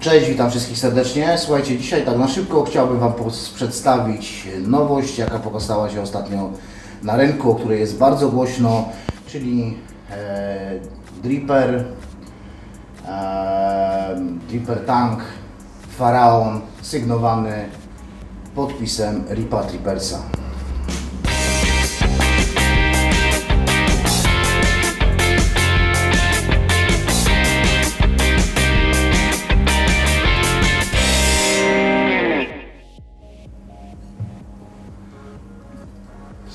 Cześć, witam wszystkich serdecznie. Słuchajcie, dzisiaj tak na szybko chciałbym Wam przedstawić nowość, jaka pokazała się ostatnio na rynku, o której jest bardzo głośno, czyli e, Dripper, e, Dripper Tank Faraon sygnowany podpisem Ripa Trippersa.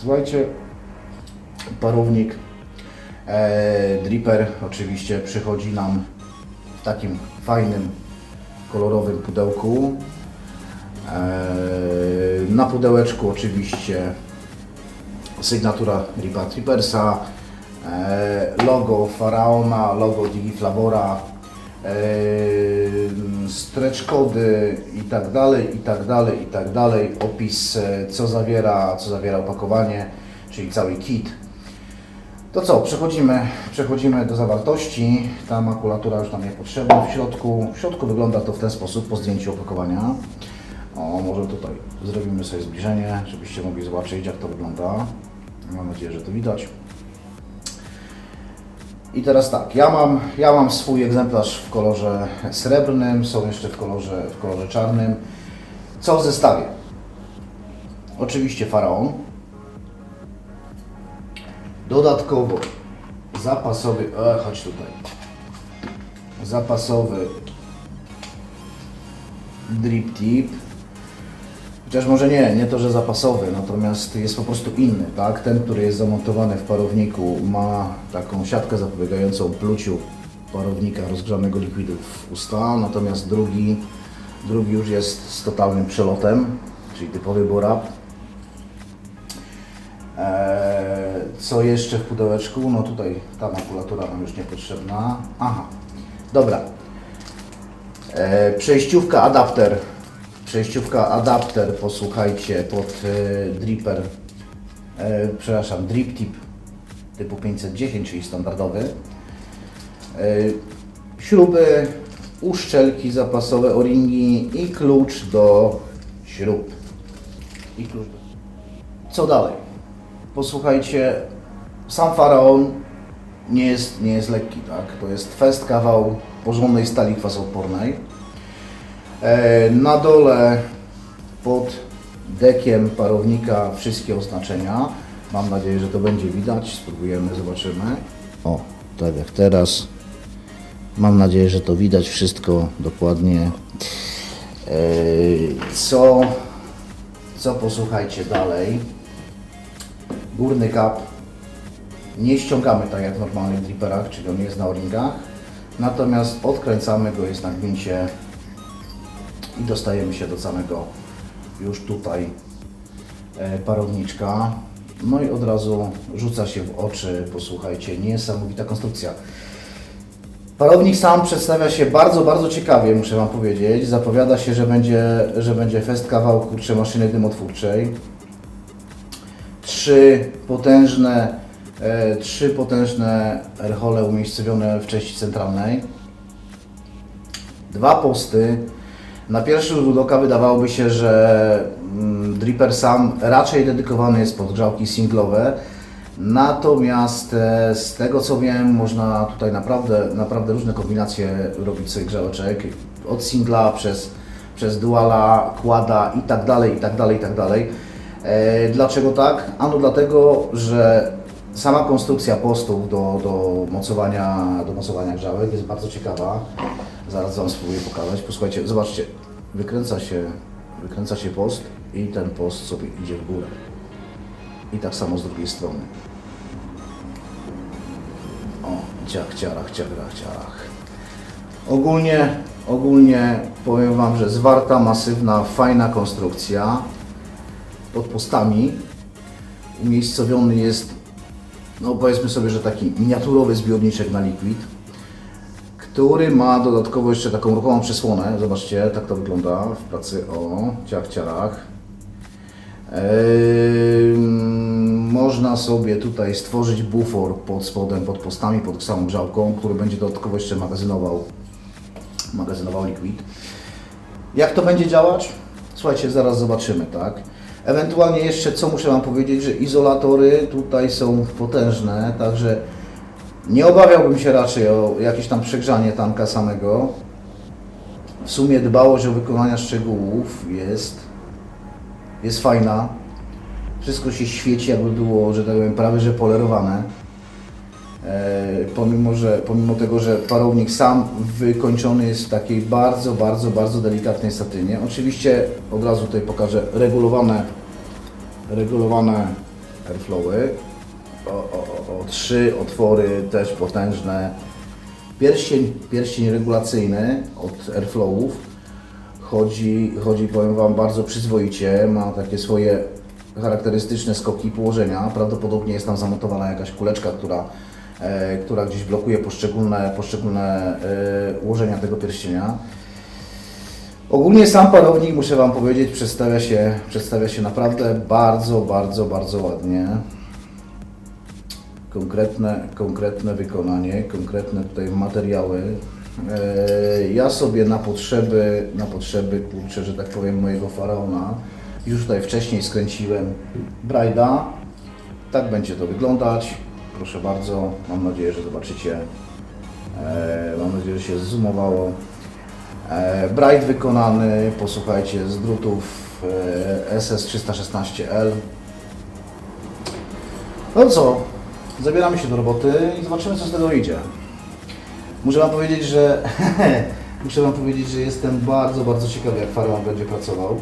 Słuchajcie, parownik e, Dripper oczywiście przychodzi nam w takim fajnym, kolorowym pudełku. E, na pudełeczku oczywiście sygnatura Ripa Trippersa, e, logo Faraona, logo Digiflavora, e, stretch kody i tak dalej, i tak dalej, i tak dalej, opis e, co zawiera, co zawiera opakowanie, czyli cały kit. To co, przechodzimy, przechodzimy do zawartości. Ta makulatura już nam niepotrzebna w środku. W środku wygląda to w ten sposób po zdjęciu opakowania. O, może tutaj zrobimy sobie zbliżenie, żebyście mogli zobaczyć jak to wygląda. Mam nadzieję, że to widać. I teraz tak, ja mam, ja mam swój egzemplarz w kolorze srebrnym, są jeszcze w kolorze, w kolorze czarnym. Co w zestawie? Oczywiście faraon. Dodatkowo zapasowy, e, chodź tutaj, zapasowy drip tip. Chociaż może nie, nie to, że zapasowy, natomiast jest po prostu inny, tak? Ten, który jest zamontowany w parowniku ma taką siatkę zapobiegającą pluciu parownika rozgrzanego likwidu w usta, natomiast drugi, drugi już jest z totalnym przelotem, czyli typowy borab. Eee, co jeszcze w pudełeczku? No tutaj ta makulatura nam już niepotrzebna. Aha, dobra. E, przejściówka adapter. Przejściówka adapter, posłuchajcie, pod e, dripper, e, przepraszam, drip tip typu 510, czyli standardowy. E, śruby, uszczelki zapasowe, o-ringi i klucz do śrub. I klucz do... Co dalej? Posłuchajcie, sam faraon nie jest, nie jest lekki, tak? To jest fest kawał porządnej stali kwasoodpornej. E, Na dole pod dekiem parownika wszystkie oznaczenia. Mam nadzieję, że to będzie widać. Spróbujemy, zobaczymy. O, tak jak teraz. Mam nadzieję, że to widać wszystko dokładnie. E, Co, co posłuchajcie dalej? Górny kap nie ściągamy tak jak w normalnych dripperach, czyli on jest na o-ringach. Natomiast odkręcamy go, jest na gwincie i dostajemy się do samego już tutaj e, parowniczka. No i od razu rzuca się w oczy, posłuchajcie, niesamowita konstrukcja. Parownik sam przedstawia się bardzo, bardzo ciekawie, muszę Wam powiedzieć. Zapowiada się, że będzie, że będzie fest kawał kurczę maszyny dymotwórczej. Trzy potężne, e, trzy potężne airhole umiejscowione w części centralnej. Dwa posty. Na pierwszy rzut oka wydawałoby się, że mm, Dripper sam raczej dedykowany jest pod grzałki singlowe. Natomiast e, z tego co wiem, można tutaj naprawdę, naprawdę różne kombinacje robić sobie grzałeczek. Od singla przez, przez duala, kłada i tak dalej, i tak dalej, i tak dalej. E, Dlaczego tak? Ano dlatego, że sama konstrukcja postów do, do, mocowania, do mocowania grzałek jest bardzo ciekawa. Zaraz Wam spróbuję pokazać. Posłuchajcie, zobaczcie, wykręca się, wykręca się post i ten post sobie idzie w górę. I tak samo z drugiej strony. O, ciach, ciarach, ciarach, ciarach. Ogólnie, ogólnie powiem Wam, że zwarta, masywna, fajna konstrukcja pod postami. Umiejscowiony jest, no powiedzmy sobie, że taki miniaturowy zbiorniczek na liquid, który ma dodatkowo jeszcze taką ruchomą przesłonę. Zobaczcie, tak to wygląda w pracy o ciach, ciarach. Eee, można sobie tutaj stworzyć bufor pod spodem, pod postami, pod samą grzałką, który będzie dodatkowo jeszcze magazynował magazynował liquid. Jak to będzie działać? Słuchajcie, zaraz zobaczymy, tak? Ewentualnie jeszcze co muszę Wam powiedzieć, że izolatory tutaj są potężne, także nie obawiałbym się raczej o jakieś tam przegrzanie tanka samego. W sumie dbałość o wykonania szczegółów jest, jest fajna. Wszystko się świeci, jakby było, że tak powiem, prawie że polerowane. E, pomimo, że, pomimo tego, że parownik sam wykończony jest w takiej bardzo, bardzo, bardzo delikatnej satynie. Oczywiście od razu tutaj pokażę regulowane, regulowane airflowy. O, o, o, trzy otwory też potężne. Pierścień, pierścień regulacyjny od airflowów chodzi, chodzi, powiem Wam, bardzo przyzwoicie. Ma takie swoje charakterystyczne skoki położenia. Prawdopodobnie jest tam zamontowana jakaś kuleczka, która, która gdzieś blokuje poszczególne, poszczególne e, ułożenia tego pierścienia. Ogólnie sam parownik, muszę Wam powiedzieć, przedstawia się, przedstawia się naprawdę bardzo, bardzo, bardzo ładnie. Konkretne, konkretne wykonanie, konkretne tutaj materiały. E, Ja sobie na potrzeby, na potrzeby, kurczę, że tak powiem, mojego faraona, już tutaj wcześniej skręciłem Brajda. Tak będzie to wyglądać. Proszę bardzo, mam nadzieję, że zobaczycie. E, Mam nadzieję, że się zoomowało. E, Bright wykonany, posłuchajcie, z drutów e, SS316L. No co, zabieramy się do roboty i zobaczymy, co z tego idzie. Muszę Wam powiedzieć, że muszę Wam powiedzieć, że jestem bardzo, bardzo ciekawy, jak Faraon będzie pracował.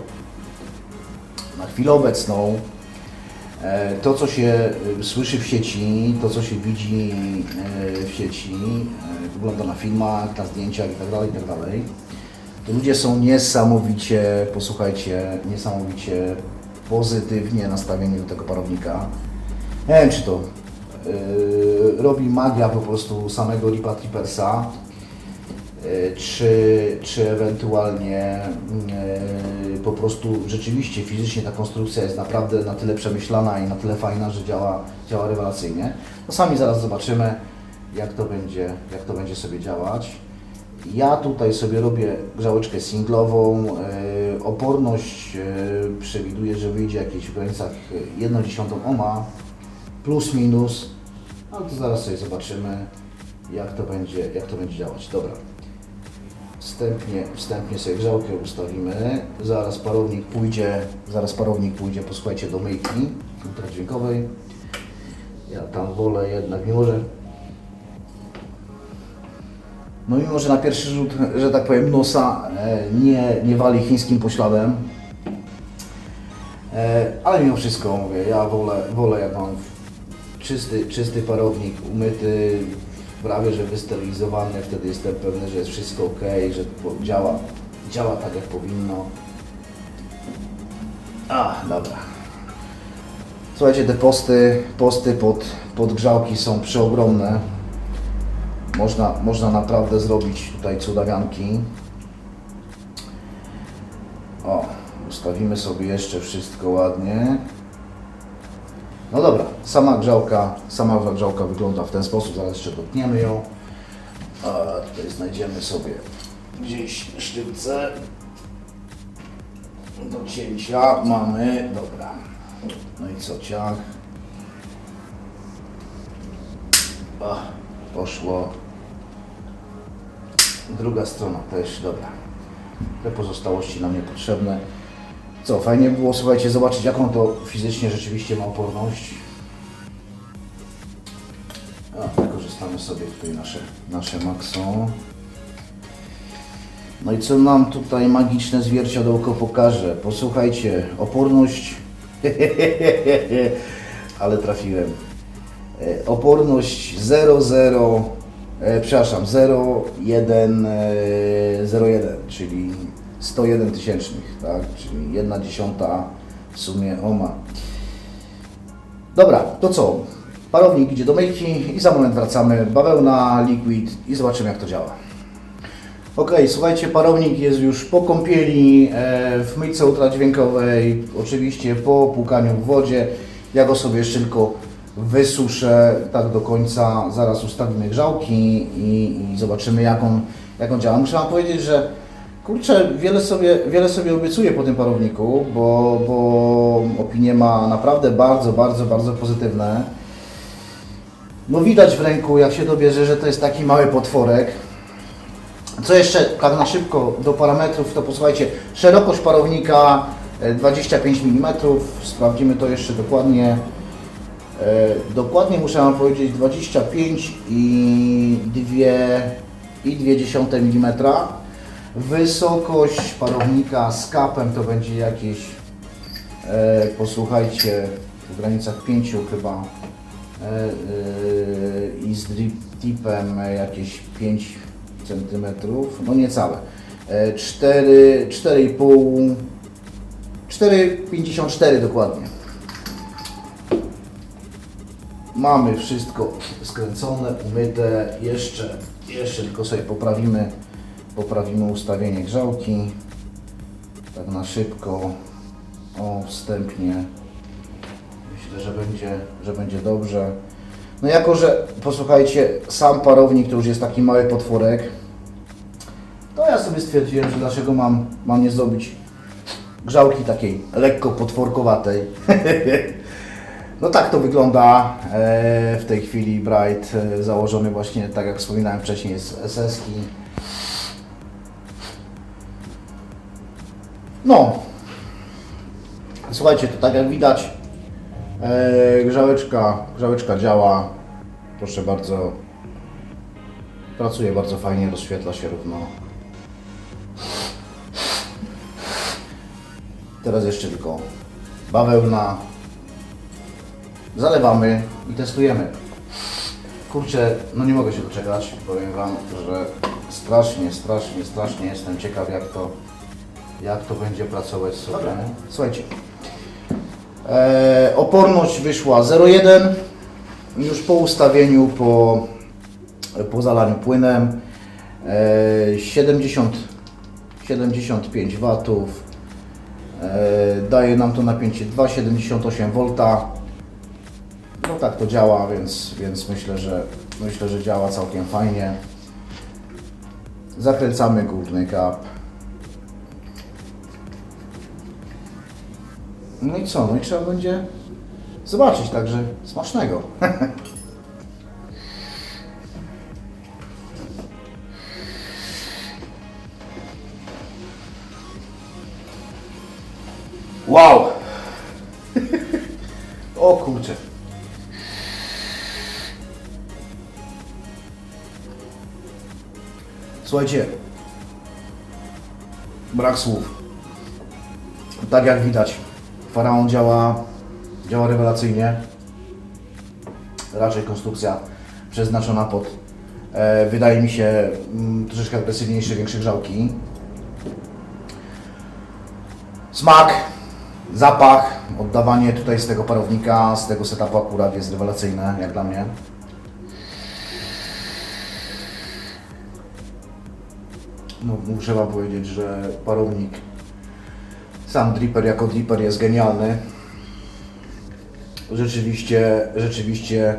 Na chwilę obecną to, co się e, słyszy w sieci, to, co się widzi e, w sieci, e, wygląda na filmach, na zdjęciach itd., itd., to ludzie są niesamowicie, posłuchajcie, niesamowicie pozytywnie nastawieni do tego parownika. Nie wiem, czy to yy, robi magia po prostu samego Ripa Trippersa, czy, czy ewentualnie yy, po prostu rzeczywiście fizycznie ta konstrukcja jest naprawdę na tyle przemyślana i na tyle fajna, że działa, działa rewelacyjnie. No sami zaraz zobaczymy, jak to będzie, jak to będzie sobie działać. Ja tutaj sobie robię grzałeczkę singlową. Yy, oporność przewiduję, że wyjdzie jakieś w granicach 1,1 ohma plus minus. Ale to zaraz sobie zobaczymy, jak to będzie, jak to będzie działać. Dobra. Wstępnie, wstępnie sobie grzałkę ustawimy. Zaraz parownik pójdzie, zaraz parownik pójdzie, posłuchajcie, do myjki ultradźwiękowej. Ja tam wolę jednak, mimo że no mimo, że na pierwszy rzut, że tak powiem, nosa e, nie, nie wali chińskim pośladem, e, ale mimo wszystko mówię, ja wolę, wolę jak mam czysty, czysty parownik, umyty, prawie że wysterylizowany, wtedy jestem pewny, że jest wszystko ok, że działa, działa tak jak powinno. A, dobra. Słuchajcie, te posty, posty pod, pod grzałki są przeogromne. Można, można naprawdę zrobić tutaj cudawianki. O, ustawimy sobie jeszcze wszystko ładnie. No dobra, sama grzałka, sama grzałka wygląda w ten sposób, zaraz jeszcze dotkniemy ją. A tutaj znajdziemy sobie gdzieś sztywce do cięcia. Mamy, dobra. No i co, ciach. Ach, poszło. Druga strona też, dobra. Te pozostałości nam niepotrzebne. Co, fajnie było, słuchajcie, zobaczyć jaką to fizycznie rzeczywiście ma oporność. A, wykorzystamy sobie tutaj nasze, nasze Maxo. No i co nam tutaj magiczne zwierciadełko pokaże? Posłuchajcie, oporność... Ale trafiłem. E, Oporność 00, e, przepraszam, 01, e, 01, czyli 101 tysięcznych, tak? Czyli 1 dziesiąta w sumie ohma. Dobra, to co? Parownik idzie do myjki i za moment wracamy. Bawełna, liquid i zobaczymy jak to działa. Ok, słuchajcie, parownik jest już po kąpieli e, w myjce ultradźwiękowej, oczywiście po płukaniu w wodzie. Ja go sobie jeszcze tylko wysuszę tak do końca. Zaraz ustawimy grzałki i, i zobaczymy jak on, jak on działa. Muszę Wam powiedzieć, że kurczę, wiele sobie, wiele sobie obiecuję po tym parowniku, bo, bo opinie ma naprawdę bardzo, bardzo, bardzo pozytywne. No widać w ręku, jak się dobierze, że to jest taki mały potworek. Co jeszcze tak na szybko do parametrów, to posłuchajcie, szerokość parownika e, 25 mm, sprawdzimy to jeszcze dokładnie. E, Dokładnie muszę Wam powiedzieć 25 i 2 i 2 mm. Wysokość parownika z kapem to będzie jakieś, e, posłuchajcie, w granicach 5 chyba e, e, i z drip tipem jakieś 5 cm, no niecałe. E, 4, 4,5, 4,54 dokładnie. Mamy wszystko skręcone, umyte. Jeszcze, jeszcze tylko sobie poprawimy, poprawimy ustawienie grzałki. Tak na szybko. O, wstępnie. Myślę, że będzie, że będzie dobrze. No jako, że posłuchajcie, sam parownik to już jest taki mały potworek, to ja sobie stwierdziłem, że dlaczego mam, mam nie zrobić grzałki takiej lekko potworkowatej. No tak to wygląda e, w tej chwili Bright e, założony właśnie, tak jak wspominałem wcześniej, z SS-ki. No, słuchajcie, to tak jak widać, e, grzałeczka, grzałeczka działa, proszę bardzo, pracuje bardzo fajnie, rozświetla się równo. Teraz jeszcze tylko bawełna, zalewamy i testujemy. Kurczę, no nie mogę się doczekać. Powiem Wam, że strasznie, strasznie, strasznie jestem ciekaw jak to, jak to będzie pracować sobie. Słuchajcie, e, oporność wyszła 0,1 już po ustawieniu, po, po zalaniu płynem. E, 70, 75 watów. E, daje nam to napięcie 2,78 V. No tak to działa, więc, więc myślę, że myślę, że działa całkiem fajnie. Zakręcamy górny kap. No i co? No i trzeba będzie zobaczyć, także smacznego. Wow! O kurczę. Słuchajcie, brak słów. Tak jak widać, Faraon działa, działa rewelacyjnie. Raczej konstrukcja przeznaczona pod, e, wydaje mi się, mm, troszeczkę agresywniejsze, większe grzałki. Smak, zapach, oddawanie tutaj z tego parownika, z tego setupu akurat jest rewelacyjne, jak dla mnie. No, muszę Wam powiedzieć, że parownik, sam dripper jako dripper jest genialny. Rzeczywiście, rzeczywiście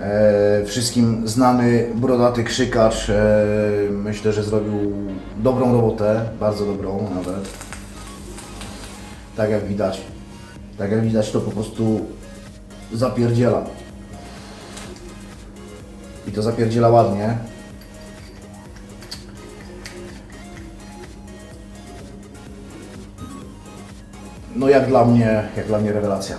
e, wszystkim znany brodaty krzykacz e, myślę, że zrobił dobrą robotę, bardzo dobrą nawet. Tak jak widać, tak jak widać to po prostu zapierdziela. I to zapierdziela ładnie. No jak dla mnie, jak dla mnie rewelacja.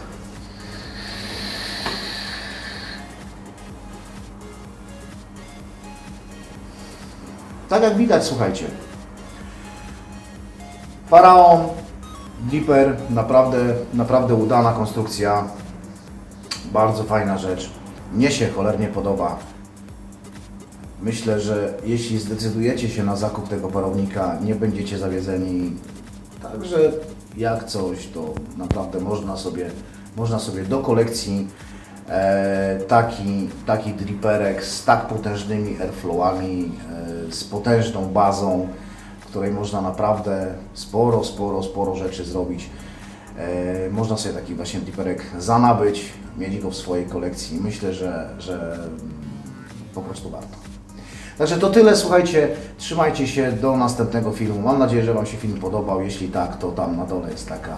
Tak jak widać, słuchajcie. Faraon, Dipper, naprawdę, naprawdę udana konstrukcja. Bardzo fajna rzecz. Mnie się cholernie podoba. Myślę, że jeśli zdecydujecie się na zakup tego parownika, nie będziecie zawiedzeni. Także jak coś, to naprawdę można sobie, można sobie do kolekcji e, taki, taki dripperek z tak potężnymi airflowami, e, z potężną bazą, w której można naprawdę sporo, sporo, sporo rzeczy zrobić. E, można sobie taki właśnie dripperek zanabyć, mieć go w swojej kolekcji. Myślę, że, że po prostu warto. Także to tyle, słuchajcie, trzymajcie się do następnego filmu. Mam nadzieję, że Wam się film podobał. Jeśli tak, to tam na dole jest taka,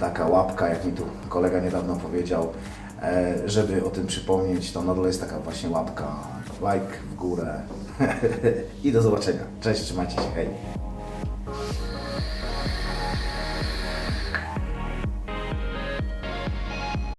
taka łapka, jak mi tu kolega niedawno powiedział, e, żeby o tym przypomnieć, to na dole jest taka właśnie łapka, like w górę i do zobaczenia. Cześć, trzymajcie się, hej.